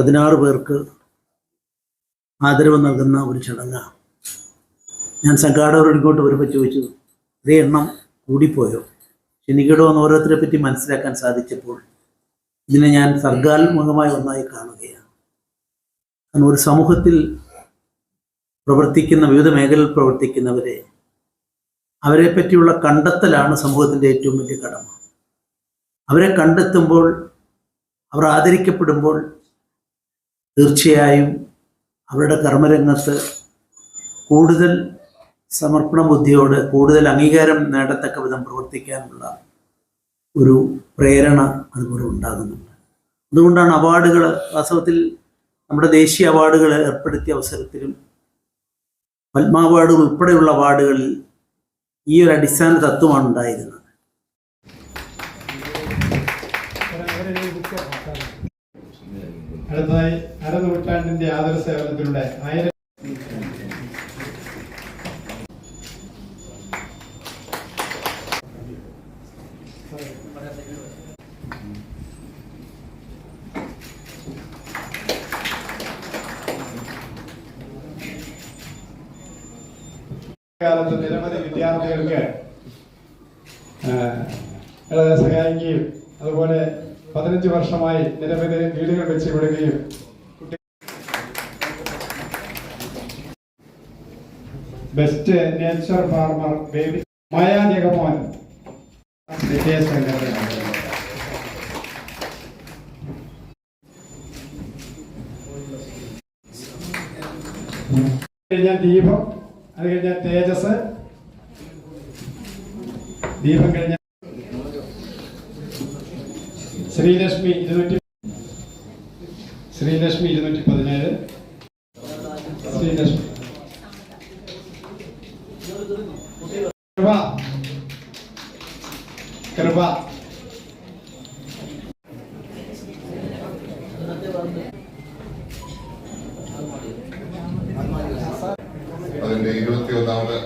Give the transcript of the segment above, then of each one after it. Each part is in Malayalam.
പതിനാറ് പേർക്ക് ആദരവ് നൽകുന്ന ഒരു ചടങ്ങാണ് ഞാൻ സംഘാടകരോടിക്കോട്ട് വരുമ്പോൾ ചോദിച്ചു ഇതേ എണ്ണം കൂടിപ്പോയോ? എനിക്കിവിടെ വന്ന ഓരോരുത്തരെ പറ്റി മനസ്സിലാക്കാൻ സാധിച്ചപ്പോൾ ഇതിനെ ഞാൻ സർഗാത്മകമായി ഒന്നായി കാണുകയാണ്. കാരണം ഒരു സമൂഹത്തിൽ പ്രവർത്തിക്കുന്ന വിവിധ മേഖലയിൽ പ്രവർത്തിക്കുന്നവരെ അവരെ പറ്റിയുള്ള കണ്ടെത്തലാണ് സമൂഹത്തിന്റെ ഏറ്റവും വലിയ കടമ. അവരെ കണ്ടെത്തുമ്പോൾ അവർ ആദരിക്കപ്പെടുമ്പോൾ തീർച്ചയായും അവരുടെ കർമ്മരംഗത്ത് കൂടുതൽ സമർപ്പണ ബുദ്ധിയോട് കൂടുതൽ അംഗീകാരം നേടത്തക്ക വിധം പ്രവർത്തിക്കാനുള്ള ഒരു പ്രേരണ അതുപോലെ ഉണ്ടാകുന്നുണ്ട്. അതുകൊണ്ടാണ് അവാർഡുകൾ വാസ്തവത്തിൽ നമ്മുടെ ദേശീയ അവാർഡുകൾ ഏർപ്പെടുത്തിയ അവസരത്തിലും പത്മ അവാർഡുകൾ ഉൾപ്പെടെയുള്ള അവാർഡുകളിൽ ഈ ഒരു അടിസ്ഥാന തത്വമാണ് ഉണ്ടായിരുന്നത്. അടുത്തതായി അരനൂറ്റാണ്ടിന്റെ ആദര സേവനത്തിലൂടെ ആയിരം കാലത്ത് നിരവധി വിദ്യാർത്ഥികൾക്ക് സഹായിക്കുകയും അതുപോലെ പതിനഞ്ച് വർഷമായി നിരവധി വീടുകൾ വെച്ച് വിടുകയും ബെസ്റ്റ് നേച്ചർ ഫാർമർ ബേബി മായ സംഘടനയാണ് കഴിഞ്ഞാൽ ദീപം അത് കഴിഞ്ഞാൽ തേജസ്. ദീപം കഴിഞ്ഞ ശ്രീലക്ഷ്മി ഇരുന്നൂറ്റി ശ്രീലക്ഷ്മി ഇരുന്നൂറ്റി പതിനേഴ്. ശ്രീലക്ഷ്മി. കൃപ. അതിന്റെ ഇരുപത്തി ഒന്നാമത്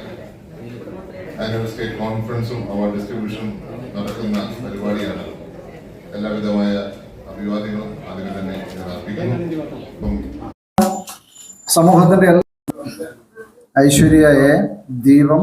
ആനുവൽ സ്റ്റേറ്റ് കോൺഫറൻസും അവാർഡ് ഡിസ്ട്രിബ്യൂഷനും നടക്കുന്ന പരിപാടിയാണ്. എല്ലാവിധമായ അഭിവാദ്യങ്ങളും അതിന് തന്നെ ഞാൻ അർപ്പിക്കുന്നു. സമൂഹത്തിന്റെ ഐശ്വര്യയെ ദീപം